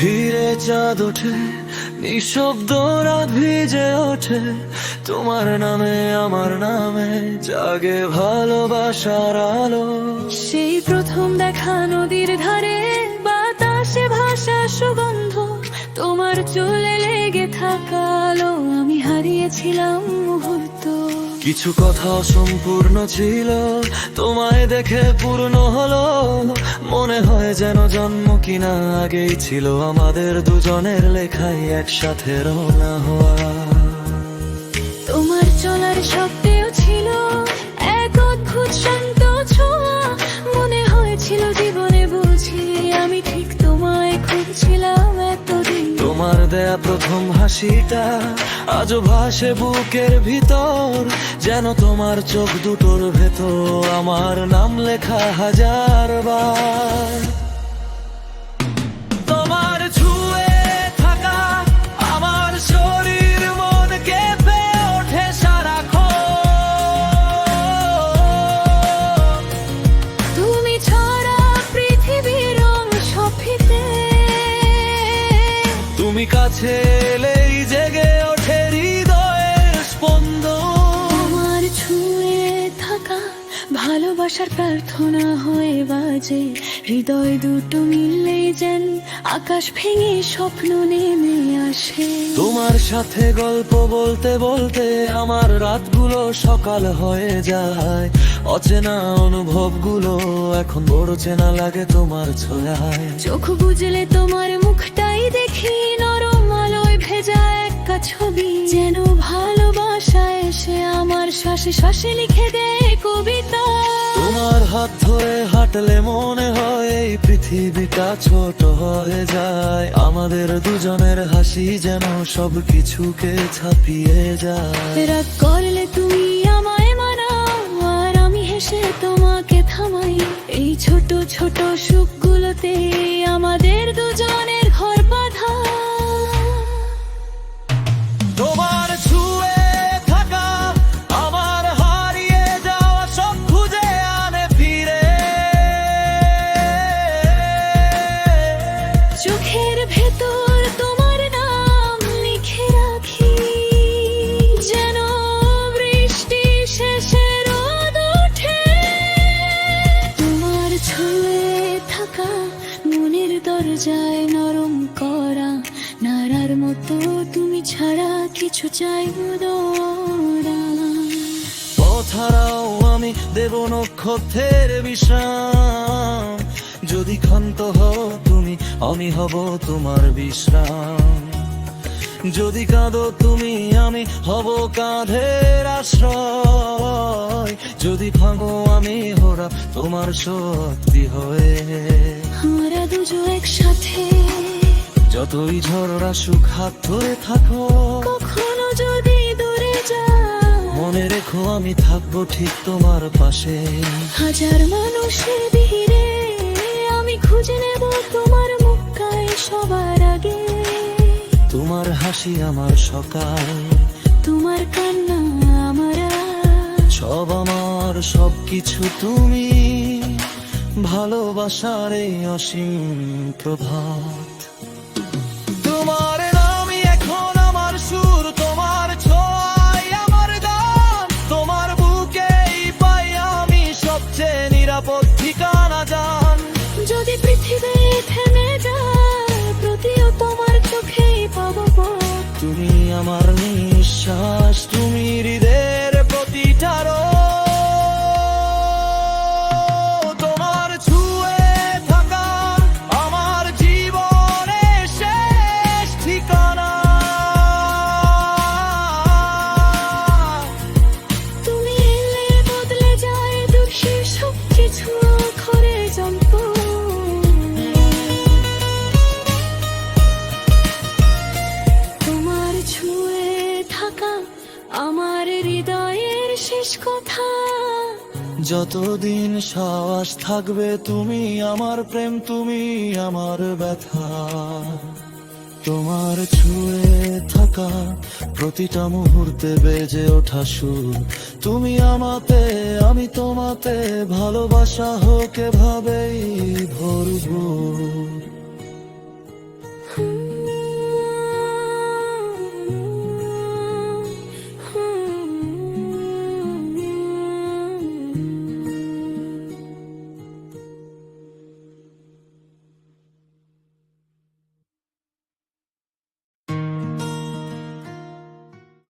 ধীরে চাঁদ ওঠে, নিঃশব্দ রাত ভিজে ওঠে। তোমার নামে, আমার নামে জাগে ভালোবাসার আলো। সেই প্রথম দেখা নদীর ধারে, বাতাসে ভাষা সুগন্ধ। তোমার চুলে লেগে থাকা আলো আমি হারিয়েছিলাম মুহূর্ত। কিছু কথা সম্পূর্ণ ছিল তোমায় দেখে পূর্ণ হলো। মনে হয় যেন জন্ম কিনা আগেই ছিল আমাদের দুজনের লেখাই একসাথে রওনা হওয়া। তোমার চলার শব্দেও ছিল এক অদ্ভুত শান্ত ছোঁয়া। মনে হয়েছিল জীবনে বুঝি আমি ঠিক তোমায় খুঁজছিলাম এতদিন। তোমার দেয়া প্রথম হাসিটা আজও ভাসে বুকের ভিতর। যেন তোমার চোখ দুটোর ভেতর আমার নাম লেখা হাজার বার। তোমার ছুঁয়ে থাকা আমার শরীর মন কেঁপে ওঠে সারাক্ষণ। তুমি ছাড়া পৃথিবীর তুমি কাছে ভালোবাসার প্রার্থনা হয়ে বাজে। হৃদয় দুটো মিললেই যেন আকাশ ভেঙে স্বপ্ন নেমে আসে। তোমার সাথে গল্প বলতে বলতে আমার রাতগুলো সকাল হয়ে যায়। অচেনা অনুভবগুলো এখন বড় চেনা লাগে তোমার ছোঁয়ায়। চোখ বুঝলে তোমার মুখটাই দেখি নরম আলোয় ভেজা একটা ছবি। যেন ভালোবাসা এসে আমার শ্বাসে শ্বাসে লিখে দেয় কবিতা। হাত ধরে হাঁটলে মনে হয় এই পৃথিবীটা ছোট হয়ে যায়। আমাদের দুজনের হাসি যেন সব কিছুকে ছাপিয়ে যায়। রাগ করলে তুমি আমায় মানাও আর আমি হেসে তোমাকে থামাই। এই ছোট ছোট সুখগুলোতে আমাদের দরজায় নরম করা, নাড়ার মতো তুমি ছাড়া কিছু চাই পথারাও আমি দেব নক্ষত্রের বিশ্রাম যদি ক্ষান্ত হও তুমি, আমি হব তোমার বিশ্রাম। যদি কাঁদো তুমি, আমি হব কাঁধের আশ্রয়। যদি ভাঙো আমি হোরা তোমার সত্যি হয়ে। আমরা দুজো একসাথে। যতই ঝড় আসুক হাত ধরে থাকো। কখনো যদি দূরে যা মনে রেখো আমি থাকব ঠিক তোমার পাশে। হাজার মানুষের ভিড়ে আমি খুঁজে নেব তোমার মুখটায় সবার আগে। তোমার হাসি আমার সকাল। তোমার কান্না সব কিছু তুমি ভালোবাসার এই অসীম প্রভাত। তোমার নামই এখন আমার সুর তোমার ছোঁয়াই আমার গান। তোমার বুকেই পাই আমি সবচেয়ে নিরাপদ ঠিকানা জান। যদি পৃথিবী থেমে যায় প্রতিও তোমার চোখেই পাবো তুমি আমার যতদিন শ্বাস থাকবে তুমি আমার প্রেম, তুমি আমার ব্যথা। তোমার ছুঁয়ে থাকা প্রতিটা মুহূর্তে বেজে ওঠা সুর। তুমি আমাতে, আমি তোমাতে, ভালোবাসা হোক এভাবেই ভরপুর।